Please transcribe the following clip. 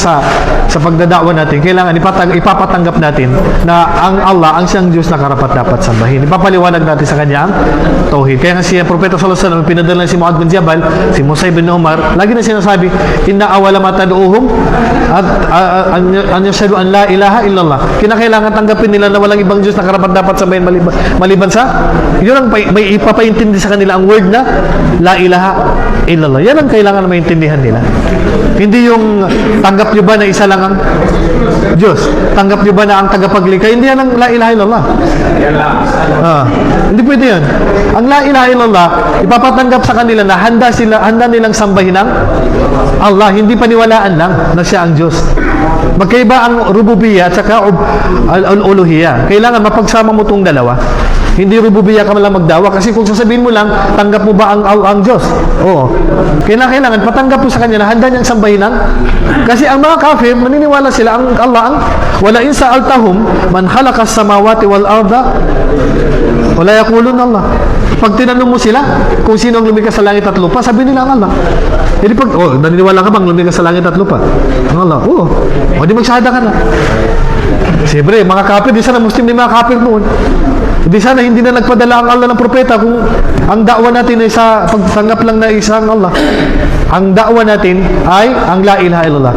sa sa pagdadawa natin, kailangan ipatang, ipapatanggap natin na ang Allah, ang siyang Diyos na karapat dapat sambahin. Ipapaliwanag natin sa kanya ang tauhid. Kaya nga si Propeta Sallallahu Alaihi Wasallam, pinadala si Muad bin Jabal, si Musa bin Umar, lagi na sinasabi, inna awala mataduhum at uh, an, yashhadu an la ilaha illallah. Kinakailangan tanggapin nila na walang ibang Diyos na karapat dapat sambahin maliban, maliban sa yun ang may ipapaintindi sa kanila ang word na la ilaha illallah. Yan ang kailangan maintindihan nila. Hindi yung tanggap nyo ba na isa lang ang Diyos? Tanggap nyo ba na ang tagapaglikha? Hindi yan ang la ilaha illallah. Ah, pwede yan. Ang la ilaha illallah, ipapatanggap sa kanila na handa sila, handa nilang sambahin ang Allah, hindi paniwalaan lang na siya ang Diyos. Magkaiba ang rububiyya at saka al-uluhiyya. Kailangan mapagsama mo itong dalawa. Hindi rububiyya ka lang magdawa kasi kung sasabihin mo lang, tanggap mo ba ang, ang, ang Diyos? Oo. Kailangan, kailangan patanggap mo sa Kanya na handa niyang sambahin ang kasi ang mga kafir, maniniwala sila ang Allah ang wala in sa'altahum man khalaqa samawati wal arda wala yakulun Allah. Pag tinanong mo sila kung sino ang lumikha sa langit at lupa, sabi nila ang Allah. Hindi pag, oh, naniniwala ka bang lumikha sa langit at lupa? Ang Allah. Oo. O di magsahada ka na. Siyempre, mga kafir, di sana Muslim ni mga kafir noon. Di sana hindi na nagpadala ang Allah ng propeta kung ang dakwa natin ay sa pagtanggap lang na isang Allah. Ang dakwa natin ay ang la ilaha illallah.